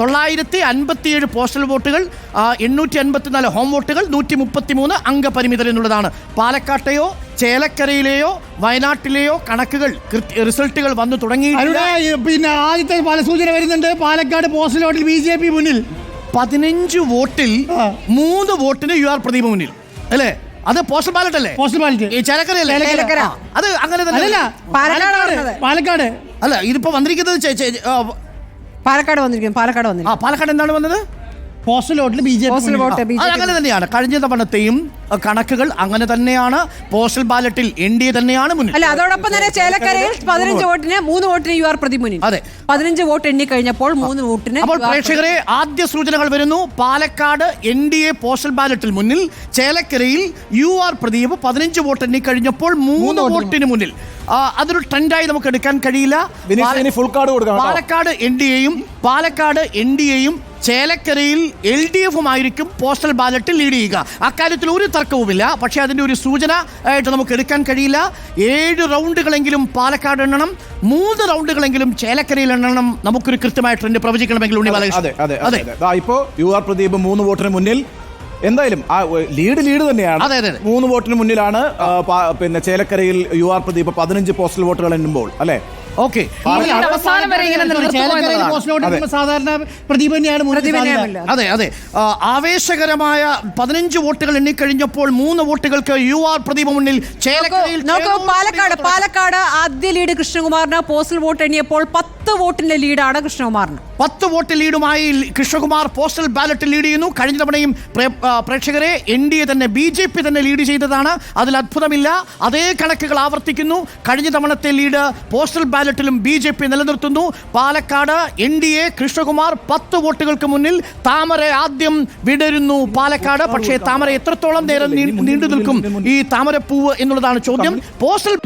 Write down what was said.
തൊള്ളായിരത്തി അൻപത്തിയേഴ് പോസ്റ്റൽ വോട്ടുകൾ എണ്ണൂറ്റി അൻപത്തിനാല് ഹോം വോട്ടുകൾ നൂറ്റി മുപ്പത്തി മൂന്ന് അംഗപരിമിതർ എന്നുള്ളതാണ്. പാലക്കാട്ടെയോ ചേലക്കരയിലെയോ വയനാട്ടിലെയോ കണക്കുകൾ റിസൾട്ടുകൾ വന്നു തുടങ്ങി പിന്നെ ആദ്യത്തെ പല സൂചന വരുന്നുണ്ട്. പാലക്കാട് പോസ്റ്റൽ വോട്ടിൽ ബി ജെ പി മുന്നിൽ. പതിനഞ്ച് വോട്ടിൽ മൂന്ന് വോട്ടിന് യു ആർ പ്രദീപ് മുന്നിൽ. അല്ലേ? അത് പോസ്റ്റൽ ബാലറ്റ് അല്ലേ? പോസ്റ്റൽ ബാലറ്റ് ഈ ചേലക്കരയല്ലേ? ചേലക്കര. അത് അങ്ങനെ തന്നെ. പാലക്കാട്. അല്ല ഇതിപ്പോ വന്നിരിക്കുന്നത് പാലക്കാട് വന്നിരിക്കുന്നു പാലക്കാട് ആ പാലക്കാട് എന്താണ് വന്നത്? പോസ്റ്റൽ വോട്ടിൽ ബി ജെ പോസ്റ്റൽ വോട്ട് അത് അങ്ങനെ തന്നെയാണ്. കഴിഞ്ഞ തവണത്തെയും കണക്കുകൾ അങ്ങനെ തന്നെയാണ്. പോസ്റ്റൽ ബാലറ്റിൽ എൻ ഡി എ തന്നെയാണ് മുന്നിൽ. അല്ല അതോടൊപ്പം തന്നെ ചേലക്കരയിൽ പതിനഞ്ച് വോട്ടിന് മൂന്ന് വോട്ടിന് യു ആർ പ്രതിമുനി അതെ. പതിനഞ്ച് വോട്ട് എണ്ണി കഴിഞ്ഞപ്പോൾ മൂന്ന് വോട്ടിന് അപ്പോൾ യു ആർ പ്രേക്ഷകരെ ആദ്യ സൂചനകൾ വരുന്നു. Palakkad N D A postal ബാലറ്റിൽ മുന്നിൽ ചേലക്കരയിൽ യു ആർ പ്രദീപ് പതിനഞ്ച് വോട്ട് എണ്ണി കഴിഞ്ഞപ്പോൾ മൂന്ന് വോട്ടിന് മുന്നിൽ. ആ, അതൊരു ട്രെൻഡായി നമുക്ക് എടുക്കാൻ കഴിയില്ല. വിനീഷ് പാല- ഇനി full card കൊടുക്കണം കേട്ടോ. പാലക്കാട് എൻ ഡി എയും പാലക്കാട് എൻ ഡി എയും ചേലക്കരയിൽ എൽ ഡി എഫും ആയിരിക്കും പോസ്റ്റൽ ബാലറ്റ് ലീഡ് ചെയ്യുക. അക്കാര്യത്തിൽ ഒരു തർക്കവുമില്ല. പക്ഷേ അതിന്റെ ഒരു സൂചന ആയിട്ട് നമുക്ക് എടുക്കാൻ കഴിയില്ല. ഏഴ് റൗണ്ടുകളെങ്കിലും പാലക്കാട് എണ്ണണം മൂന്ന് റൗണ്ടുകളെങ്കിലും ചേലക്കരയിൽ എണ്ണണം. നമുക്കൊരു കൃത്യമായ ട്രെൻഡ് പ്രവചിക്കണമെങ്കിൽ ഉണ്ണി ബാലകൃഷ്ണൻ. അതെ അതെ അതെ. ദാ ഇപ്പോ യു ആർ പ്രദീപ് മൂന്ന് വോട്ടിന് മുന്നിൽ. എന്തായാലും ആ ലീഡ് ലീഡ് തന്നെയാണ്. മൂന്ന് വോട്ടിന് മുന്നിലാണ് പിന്നെ ചേലക്കരയിൽ യു ആർ പ്രദീപ് പതിനഞ്ച് പോസ്റ്റൽ വോട്ടുകൾ എണ്ണുമ്പോൾ അല്ലെ? ഓക്കെ. സാധാരണ പ്രദീപ് തന്നെയാണ് അതെ അതെ. ആവേശകരമായ പതിനഞ്ച് വോട്ടുകൾ എണ്ണിക്കഴിഞ്ഞപ്പോൾ മൂന്ന് വോട്ടുകൾക്ക് യു ആർ പ്രദീപ് മുന്നിൽ പാലക്കാട് പാലക്കാട് ആദ്യ ലീഡ് കൃഷ്ണകുമാറിന് പോസ്റ്റൽ വോട്ട് എണ്ണിയപ്പോൾ പത്ത് വോട്ടിന്റെ ലീഡാണ് കൃഷ്ണകുമാറിന്. പത്ത് വോട്ട് ലീഡുമായി കൃഷ്ണകുമാർ പോസ്റ്റൽ ബാലറ്റ് ലീഡ് ചെയ്യുന്നു. കഴിഞ്ഞ തവണയും പ്രേക്ഷകരെ എൻ ഡി എ തന്നെ ബി ജെ പി തന്നെ ലീഡ് ചെയ്തതാണ്. അതിൽ അത്ഭുതമില്ല. അതേ കണക്കുകൾ ആവർത്തിക്കുന്നു. കഴിഞ്ഞ തവണത്തെ ലീഡ് പോസ്റ്റൽ ബാലറ്റിലും ബി ജെ പി നിലനിർത്തുന്നു. Palakkad N D A Krishnakumar പത്ത് വോട്ടുകൾക്ക് മുന്നിൽ താമര ആദ്യം വിടരുന്നു പാലക്കാട്. പക്ഷേ താമര എത്രത്തോളം നേരം നീണ്ടു നിൽക്കും ഈ താമരപ്പൂവ് എന്നുള്ളതാണ് ചോദ്യം. പോസ്റ്റൽ